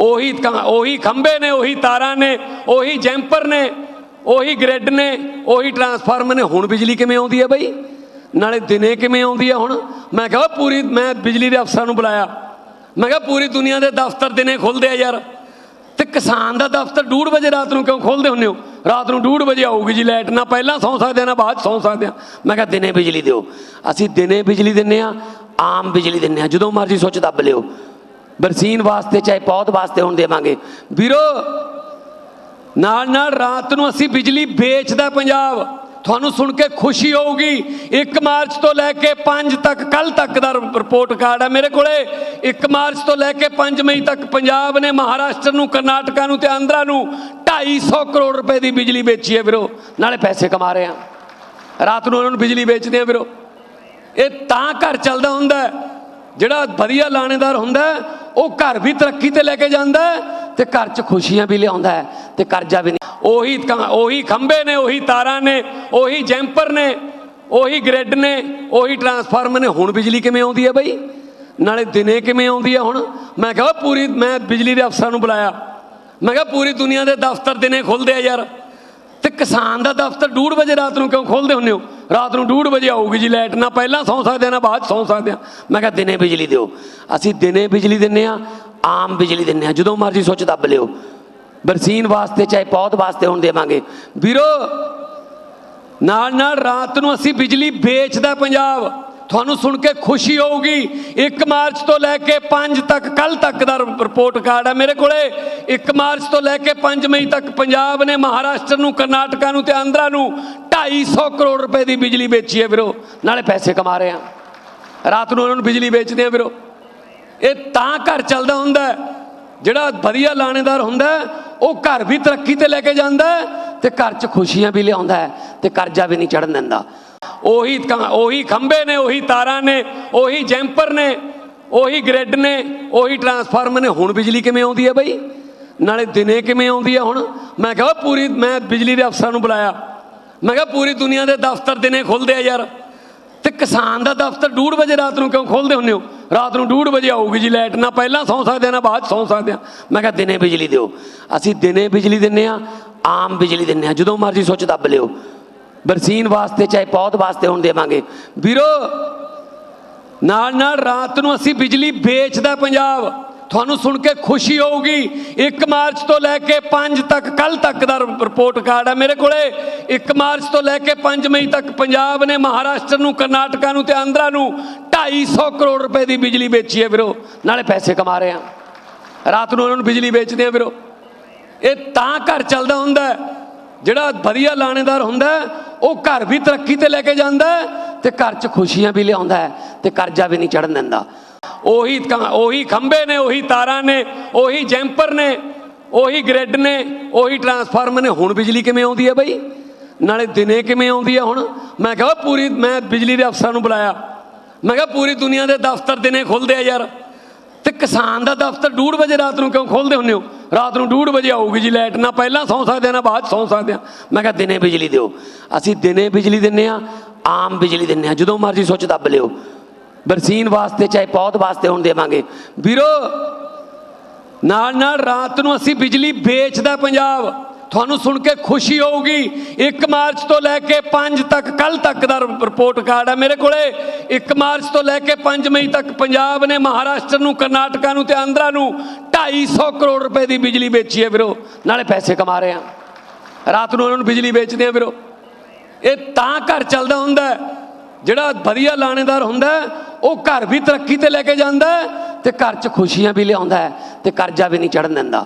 ਉਹੀ ਉਹੀ ਖੰਭੇ ਨੇ, ਉਹੀ ਤਾਰਾਂ ਨੇ, ਉਹੀ ਜੈਂਪਰ ਨੇ, ਉਹੀ ਗ੍ਰਿਡ ਨੇ, ਉਹੀ ਟਰਾਂਸਫਾਰਮਰ ਨੇ। ਹੁਣ ਬਿਜਲੀ ਕਿਵੇਂ ਆਉਂਦੀ ਹੈ ਬਈ? ਨਾਲੇ ਦਿਨੇ ਕਿਵੇਂ ਆਉਂਦੀ ਹੈ ਹੁਣ? ਮੈਂ ਕਿਹਾ ਓਏ ਪੂਰੀ, ਮੈਂ ਬਿਜਲੀ ਦੇ ਅਫਸਰਾਂ ਨੂੰ ਬੁਲਾਇਆ। ਮੈਂ ਕਿਹਾ ਪੂਰੀ ਦੁਨੀਆ ਦੇ ਦਫ਼ਤਰ ਦਿਨੇ ਖੁੱਲਦੇ ਆ ਯਾਰ। ਤੇ ਕਿਸਾਨ ਦਾ ਦਫ਼ਤਰ 2:30 ਵਜੇ ਰਾਤ ਨੂੰ ਕਿਉਂ ਖੋਲਦੇ ਹੁੰਦੇ ਹੋ? ਰਾਤ ਨੂੰ 2:30 ਵਜੇ ਆਊਗੀ ਜੀ ਲਾਈਟ। ਨਾ ਪਹਿਲਾਂ ਸੌਂ ਸਕਦੇ ਆ, ਨਾ ਬਾਅਦ 'ਚ ਸੌਂ ਸਕਦੇ ਆ। ਮੈਂ ਕਿਹਾ ਦਿਨੇ ਬਿਜਲੀ ਦਿਓ। ਅਸੀਂ ਦਿਨੇ ਬਿਜਲੀ ਦਿੰਨੇ ਆ, ਆਮ ਬਿਜਲੀ ਦਿੰਨੇ ਆ। ਜਦੋਂ ਮਰਜ਼ੀ ਸੁੱਚ ਦੱਬ ਲਿਓ। ਬਰਸੀਨ ਵਾਸਤੇ, ਚਾਹੇ ਪੌਦ ਵਾਸਤੇ ਹੁਣ ਦੇਵਾਂਗੇ। ਵੀਰੋ, ਨਾਲ ਨਾਲ ਰਾਤ ਨੂੰ ਅਸੀਂ ਬਿਜਲੀ ਵੇਚਦਾ ਪੰਜਾਬ। ਤੁਹਾਨੂੰ ਸੁਣ ਕੇ ਖੁਸ਼ੀ ਹੋਊਗੀ 1 ਮਾਰਚ ਤੋਂ ਲੈ ਕੇ 5 ਤੱਕ, ਕੱਲ ਤੱਕ ਦਾ ਰਿਪੋਰਟ ਕਾਰਡ ਹੈ ਮੇਰੇ ਕੋਲੇ। 1 ਮਾਰਚ ਤੋਂ ਲੈ ਕੇ 5 ਮਈ ਤੱਕ ਪੰਜਾਬ ਨੇ ਮਹਾਰਾਸ਼ਟਰ ਨੂੰ, ਕਰਨਾਟਕਾ ਨੂੰ ਤੇ ਆਂਧਰਾ ਨੂੰ 250 ਕਰੋੜ ਰੁਪਏ ਦੀ ਬਿਜਲੀ ਵੇਚੀ ਹੈ ਵੀਰੋ। ਨਾਲੇ ਪੈਸੇ ਕਮਾ ਰਹੇ ਆ ਰਾਤ ਨੂੰ ਉਹਨਾਂ ਨੂੰ ਬਿਜਲੀ ਵੇਚਦੇ ਆ ਵੀਰੋ। ਇਹ ਤਾਂ ਘਰ ਚੱਲਦਾ ਹੁੰਦਾ ਹੈ। ਜਿਹੜਾ ਵਧੀਆ ਲਾਣੇਦਾਰ ਹੁੰਦਾ ਉਹ ਘਰ ਵੀ ਤਰੱਕੀ ਤੇ ਲੈ ਕੇ ਜਾਂਦਾ ਹੈ ਤੇ ਘਰ 'ਚ ਖੁਸ਼ੀਆਂ ਵੀ ਲਿਆਉਂਦਾ ਹੈ ਤੇ ਕਰਜ਼ਾ ਵੀ ਨਹੀਂ। ਉਹੀ ਉਹੀ ਖੰਭੇ ਨੇ, ਉਹੀ ਤਾਰਾਂ ਨੇ, ਉਹੀ ਜੈਂਪਰ ਨੇ, ਉਹੀ ਗ੍ਰਿਡ ਨੇ, ਉਹੀ ਟਰਾਂਸਫਾਰਮਰ ਨੇ। ਹੁਣ ਬਿਜਲੀ ਕਿਵੇਂ ਆਉਂਦੀ ਹੈ ਬਈ? ਨਾਲੇ ਦਿਨੇ ਕਿਵੇਂ ਆਉਂਦੀ ਹੈ ਹੁਣ? ਮੈਂ ਕਿਹਾ ਪੂਰੀ, ਮੈਂ ਬਿਜਲੀ ਦੇ ਅਫਸਰਾਂ ਨੂੰ ਬੁਲਾਇਆ। ਮੈਂ ਕਿਹਾ ਪੂਰੀ ਦੁਨੀਆ ਦੇ ਦਫ਼ਤਰ ਦਿਨੇ ਖੁੱਲਦੇ ਆ ਯਾਰ। ਤੇ ਕਿਸਾਨ ਦਾ ਦਫ਼ਤਰ 2:30 ਵਜੇ ਰਾਤ ਨੂੰ ਕਿਉਂ ਖੋਲਦੇ ਹੁੰਦੇ ਹੋ? ਰਾਤ ਨੂੰ 2:30 ਵਜੇ ਆਊਗੀ ਜੀ ਲਾਈਟ, ਨਾ ਪਹਿਲਾਂ ਸੌਂ ਸਕਦੇ ਆ, ਨਾ ਬਾਅਦ 'ਚ ਸੌਂ ਸਕਦੇ ਆ। ਮੈਂ ਕਿਹਾ ਦਿਨੇ ਬਿਜਲੀ ਦਿਓ। ਅਸੀਂ ਦਿਨੇ ਬਿਜਲੀ ਦਿੰਨੇ ਆ, ਆਮ ਬਿਜਲੀ ਦਿੰਨੇ ਆ। ਜਦੋਂ ਮਰਜ਼ੀ ਸੋਚ ਦੱਬ ਲਿਓ। ਬਰਸੀਨ ਵਾਸਤੇ, ਚਾਹੇ ਪੌਦ ਵਾਸਤੇ ਹੁਣ ਦੇਵਾਂਗੇ। ਵੀਰੋ ਨਾਲ ਨਾਲ ਰਾਤ ਨੂੰ ਅਸੀਂ ਬਿਜਲੀ ਵੇਚਦਾ ਪੰਜਾਬ। ਤੁਹਾਨੂੰ ਸੁਣ ਕੇ ਖੁਸ਼ੀ ਹੋਊਗੀ। 1 ਮਾਰਚ ਤੋਂ ਲੈ ਕੇ 5 ਤੱਕ ਕੱਲ ਤੱਕ ਦਾ ਰਿਪੋਰਟ ਕਾਰਡ ਹੈ ਮੇਰੇ ਕੋਲੇ। 1 ਮਾਰਚ ਤੋਂ ਲੈ ਕੇ 5 ਮਈ ਤੱਕ ਪੰਜਾਬ ਨੇ ਮਹਾਰਾਸ਼ਟਰ ਨੂੰ, ਕਰਨਾਟਕਾ ਨੂੰ ਤੇ ਆਂਧਰਾ ਨੂੰ 250 ਕਰੋੜ ਰੁਪਏ ਦੀ ਬਿਜਲੀ ਵੇਚੀ ਹੈ ਵੀਰੋ। ਨਾਲੇ ਪੈਸੇ ਕਮਾ ਰਹੇ ਆ ਰਾਤ ਨੂੰ ਉਹਨਾਂ ਨੂੰ ਬਿਜਲੀ ਵੇਚਦੇ ਆ ਵੀਰੋ। ਇਹ ਤਾਂ ਘਰ ਚੱਲਦਾ ਹੁੰਦਾ ਜਿਹੜਾ ਵਧੀਆ ਲਾਣੇਦਾਰ ਹੁੰਦਾ ਉਹ ਘਰ ਵੀ ਤਰੱਕੀ ਤੇ ਲੈ ਕੇ ਜਾਂਦਾ ਹੈ ਤੇ ਘਰ 'ਚ ਖੁਸ਼ੀਆਂ ਵੀ ਲਿਆਉਂਦਾ ਹੈ ਤੇ ਕਰਜ਼ਾ ਵੀ ਨਹੀਂ ਚੜਨ ਦਿੰਦਾ। ਉਹੀ ਕ- ਉਹੀ ਖੰਭੇ ਨੇ, ਉਹੀ ਤਾਰਾਂ ਨੇ, ਉਹੀ ਜੈਂਪਰ ਨੇ, ਉਹੀ ਗ੍ਰਿਡ ਨੇ, ਉਹੀ ਟਰਾਂਸਫਾਰਮਰ ਨੇ। ਹੁਣ ਬਿਜਲੀ ਕਿਵੇਂ ਆਉਂਦੀ ਹੈ ਬਈ? ਨਾਲੇ ਦਿਨੇ ਕਿਵੇਂ ਆਉਂਦੀ ਹੈ ਹੁਣ? ਮੈਂ ਕਿਹਾ ਪੂਰੀ, ਮੈਂ ਬਿਜਲੀ ਦੇ ਅਫਸਰਾਂ ਨੂੰ ਬੁਲਾਇਆ। ਮੈਂ ਕਿਹਾ ਪੂਰੀ ਦੁਨੀਆ ਦੇ ਦਫ਼ਤਰ ਦਿਨੇ ਖੁੱਲਦੇ ਆ ਯਾਰ। ਤੇ ਕਿਸਾਨ ਦਾ ਦਫ਼ਤਰ 2:30 ਵਜੇ ਰਾਤ ਨੂੰ ਕਿਉਂ ਖੋਲਦੇ ਹੁੰਦੇ ਹੋ? ਰਾਤ ਨੂੰ 2:30 ਵਜੇ ਆਊਗੀ ਜੀ ਲਾਈਟ। ਨਾ ਪਹਿਲਾਂ ਸੌਂ ਸਕਦੇ ਆ, ਨਾ ਬਾਅਦ 'ਚ ਸੌਂ ਸਕਦੇ ਆ। ਮੈਂ ਕਿਹਾ ਦਿਨੇ ਬਿਜਲੀ ਦਿਓ। ਅਸੀਂ ਦਿਨੇ ਬਿਜਲੀ ਦਿੰਨੇ ਆ, ਆਮ ਬਿਜਲੀ ਦਿੰਨੇ ਆ। ਜਦੋਂ ਮਰਜ਼ੀ ਸੁੱਚ ਦੱਬ ਲਿਓ। ਬਰਸੀਨ ਵਾਸਤੇ, ਚਾਹੇ ਪੌਦ ਵਾਸਤੇ ਹੁਣ ਦੇਵਾਂਗੇ। ਵੀਰੋ, ਨਾਲ ਨਾਲ ਰਾਤ ਨੂੰ ਅਸੀਂ ਬਿਜਲੀ ਵੇਚਦਾ ਪੰਜਾਬ। ਤੁਹਾਨੂੰ ਸੁਣ ਕੇ ਖੁਸ਼ੀ ਹੋਊਗੀ 1 ਮਾਰਚ ਤੋਂ ਲੈ ਕੇ 5 ਤੱਕ ਕੱਲ ਤੱਕ ਦਾ ਰਿਪੋਰਟ ਕਾਰਡ ਹੈ ਮੇਰੇ ਕੋਲੇ। 1 ਮਾਰਚ ਤੋਂ ਲੈ ਕੇ 5 ਮਈ ਤੱਕ ਪੰਜਾਬ ਨੇ, ਮਹਾਰਾਸ਼ਟਰ ਨੂੰ, ਕਰਨਾਟਕਾ ਨੂੰ ਤੇ ਆਂਧਰਾ ਨੂੰ 250 ਕਰੋੜ ਰੁਪਏ ਦੀ ਬਿਜਲੀ ਵੇਚੀ ਹੈ ਵੀਰੋ। ਨਾਲੇ ਪੈਸੇ ਕਮਾ ਰਹੇ ਆ। ਰਾਤ ਨੂੰ ਉਹਨਾਂ ਨੂੰ ਬਿਜਲੀ ਵੇਚਦੇ ਆ ਵੀਰੋ। ਇਹ ਤਾਂ ਘਰ ਚੱਲਦਾ ਹੁੰਦਾ ਹੈ। ਜਿਹੜਾ ਵਧੀਆ ਲਾਣੇਦਾਰ ਹੁੰਦਾ ਉਹ ਘਰ ਵੀ ਤਰੱਕੀ ਤੇ ਲੈ ਕੇ ਜਾਂਦਾ ਹੈ ਤੇ ਘਰ 'ਚ ਖੁਸ਼ੀਆਂ ਵੀ ਲਿਆਉਂਦਾ ਹੈ ਤੇ ਕਰਜ਼ਾ ਵੀ ਨਹੀਂ ਚੜਨ ਦਿੰਦਾ। ਉਹੀ ਉਹੀ ਖੰਭੇ ਨੇ, ਉਹੀ ਤਾਰਾਂ ਨੇ, ਉਹੀ ਜੈਂਪਰ ਨੇ, ਉਹੀ ਗ੍ਰਿਡ ਨੇ, ਉਹੀ ਟਰਾਂਸਫਾਰਮਰ ਨੇ। ਹੁਣ ਬਿਜਲੀ ਕਿਵੇਂ ਆਉਂਦੀ ਹੈ ਬਈ? ਨਾਲੇ ਦਿਨੇ ਕਿਵੇਂ ਆਉਂਦੀ ਹੈ ਹੁਣ? ਮੈਂ ਕਿਹਾ ਪੂਰੀ, ਮੈਂ ਬਿਜਲੀ ਦੇ ਅਫਸਰਾਂ ਨੂੰ ਬੁਲਾਇਆ। ਮੈਂ ਕਿਹਾ ਪੂਰੀ ਦੁਨੀਆ ਦੇ ਦਫ਼ਤਰ ਦਿਨੇ ਖੁੱਲਦੇ ਆ ਯਾਰ। ਤੇ ਕਿਸਾਨ ਦਾ ਦਫ਼ਤਰ 2:30 ਵਜੇ ਰਾਤ ਨੂੰ ਕਿਉਂ ਖੋਲਦੇ ਹੁੰਦੇ ਹੋ? ਰਾਤ ਨੂੰ 2:30 ਵਜੇ ਆਊਗੀ ਜੀ, ਲਾਈਟ ਨਾ ਪਹਿਲਾਂ ਸੌਂ ਸਕਦੇ ਆ, ਨਾ ਬਾਅਦ 'ਚ ਸੌਂ ਸਕਦੇ ਆ। ਮੈਂ ਕਿਹਾ ਦਿਨੇ ਬਿਜਲੀ ਦਿਓ। ਅਸੀਂ ਦਿਨੇ ਬਿਜਲੀ ਦਿੰਨੇ ਆ, ਆਮ ਬਿਜਲੀ ਦਿੰਨੇ ਆ। ਜਦੋਂ ਮਰਜ਼ੀ ਸੁੱਚ ਦੱਬ ਲਿਓ। ਬਰਸੀਨ ਵਾਸਤੇ, ਚਾਹੇ ਪੌਦ ਵਾਸਤੇ ਹੁਣ ਦੇਵਾਂਗੇ। ਵੀਰੋ ਨਾਲ ਨਾਲ ਰਾਤ ਨੂੰ ਅਸੀਂ ਬਿਜਲੀ ਵੇਚਦਾ ਪੰਜਾਬ। ਤੁਹਾਨੂੰ ਸੁਣ ਕੇ ਖੁਸ਼ੀ ਹੋਊਗੀ। 1 ਮਾਰਚ ਤੋਂ ਲੈ ਕੇ 5 ਤੱਕ ਕੱਲ ਤੱਕ ਦਾ ਰਿਪੋਰਟ ਕਾਰਡ ਹੈ ਮੇਰੇ ਕੋਲੇ। 1 ਮਾਰਚ ਤੋਂ ਲੈ ਕੇ 5 ਮਈ ਤੱਕ ਪੰਜਾਬ ਨੇ ਮਹਾਰਾਸ਼ਟਰ ਨੂੰ, ਕਰਨਾਟਕਾ ਨੂੰ ਤੇ ਆਂਧਰਾ ਨੂੰ 250 ਕਰੋੜ ਰੁਪਏ ਦੀ ਬਿਜਲੀ ਵੇਚੀ ਹੈ ਵੀਰੋ। ਨਾਲੇ ਪੈਸੇ ਕਮਾ ਰਹੇ ਆ ਰਾਤ ਨੂੰ ਉਹਨਾਂ ਨੂੰ ਬਿਜਲੀ ਵੇਚਦੇ ਆ ਵੀਰੋ। ਇਹ ਤਾਂ ਘਰ ਚੱਲਦਾ ਹੁੰਦਾ ਜਿਹੜਾ ਵਧੀਆ ਲਾਣੇਦਾਰ ਹੁੰਦਾ ਉਹ ਘਰ ਵੀ ਤਰੱਕੀ ਤੇ ਲੈ ਕੇ ਜਾਂਦਾ ਹੈ ਤੇ ਘਰ 'ਚ ਖੁਸ਼ੀਆਂ ਵੀ ਲਿਆਉਂਦਾ ਹੈ ਤੇ ਕਰਜ਼ਾ ਵੀ ਨਹੀਂ ਚੜਨ ਦਿੰਦਾ।